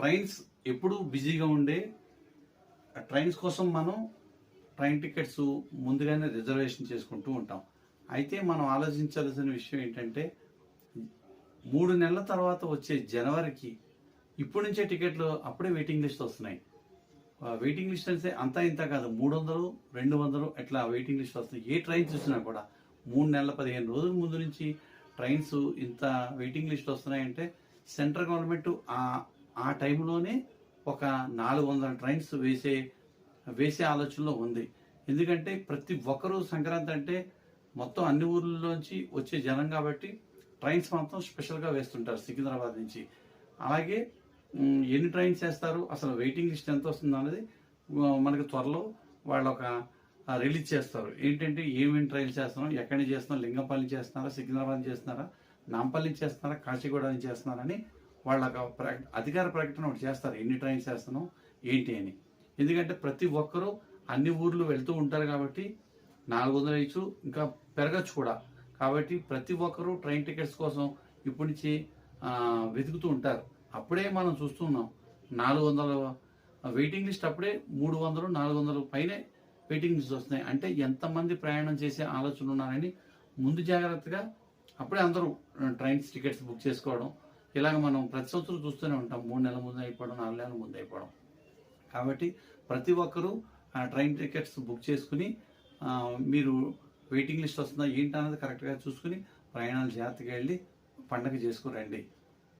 Trains ఎప్పుడు బిజీగా ఉండే ట్రైన్స్ కోసం మనం ట్రైన్ టికెట్స్ ముందుగానే రిజర్వేషన్ చేసుకుంటూ ఉంటాం. అయితే మనం ఆలోచించాల్సిన విషయం ఏంటంటే మూడు నెలల తర్వాత వచ్చే జనవరికి ఇప్పటి నుంచే టికెట్లు అప్పుడే వెయిటింగ్ లిస్ట్ వస్తున్నాయి. వెయిటింగ్ లిస్ట్ అంటే అంతా ఇంత కాదు మూడు వందలు రెండు వందలు ఎట్లా వెయిటింగ్ లిస్ట్ వస్తున్నాయి. ఏ ట్రైన్ చూసినా కూడా మూడు నెలల పదిహేను రోజుల ముందు నుంచి ట్రైన్స్ ఇంత వెయిటింగ్ లిస్ట్ వస్తున్నాయంటే సెంట్రల్ గవర్నమెంట్ ఆ ఆ టైంలోనే ఒక నాలుగు వందల ట్రైన్స్ వేసే వేసే ఆలోచనలో ఉంది. ఎందుకంటే ప్రతి ఒక్కరూ సంక్రాంతి అంటే మొత్తం అన్ని ఊర్లలోంచి వచ్చే జనం కాబట్టి ట్రైన్స్ మాత్రం స్పెషల్గా వేస్తుంటారు సికింద్రాబాద్ నుంచి. అలాగే ఎన్ని ట్రైన్స్ వేస్తారు అసలు వెయిటింగ్ లిస్ట్ ఎంత వస్తుంది అనేది మనకి త్వరలో వాళ్ళు ఒక రిలీజ్ చేస్తారు. ఏంటంటే ఏమేమి ట్రైన్స్ చేస్తున్నాం ఎక్కడి నుంచి చేస్తున్నాం లింగంపల్లి నుంచి చేస్తున్నారా సికింద్రాబాద్ నుంచి చేస్తున్నారా నాంపల్లి నుంచి చేస్తున్నారా కాచిగూడ నుంచి చేస్తున్నారని వాళ్ళ ప్రకట అధికార ప్రకటన ఒకటి చేస్తారు. ఎన్ని ట్రైన్స్ చేస్తున్నాం ఏంటి అని. ఎందుకంటే ప్రతి ఒక్కరూ అన్ని ఊర్లు వెళ్తూ ఉంటారు కాబట్టి నాలుగు వందలు ఇచ్చు ఇంకా పెరగచ్చు కూడా. కాబట్టి ప్రతి ఒక్కరూ ట్రైన్ టికెట్స్ కోసం ఇప్పటి నుంచి వెతుకుతూ ఉంటారు. అప్పుడే మనం చూస్తున్నాం నాలుగు వందల వెయిటింగ్ లిస్ట్ అప్పుడే మూడు వందలు నాలుగు వందలు పైనే వెయిటింగ్ లిస్ట్ వస్తున్నాయి. అంటే ఎంతమంది ప్రయాణం చేసే ఆలోచన ఉన్నారని ముందు జాగ్రత్తగా అప్పుడే అందరూ ట్రైన్స్ టికెట్స్ బుక్ చేసుకోవడం ఇలాగ మనం ప్రతి సంవత్సరం చూస్తూనే ఉంటాం. మూడు నెలల ముందు అయిపోవడం నాలుగు నెలల ముందు అయిపోవడం. కాబట్టి ప్రతి ఒక్కరూ ఆ ట్రైన్ టికెట్స్ బుక్ చేసుకుని మీరు వెయిటింగ్ లిస్ట్ వస్తుందా ఏంటి అన్నది కరెక్ట్గా చూసుకుని ప్రయాణాలు జాగ్రత్తగా వెళ్ళి పండగ చేసుకుని రండి.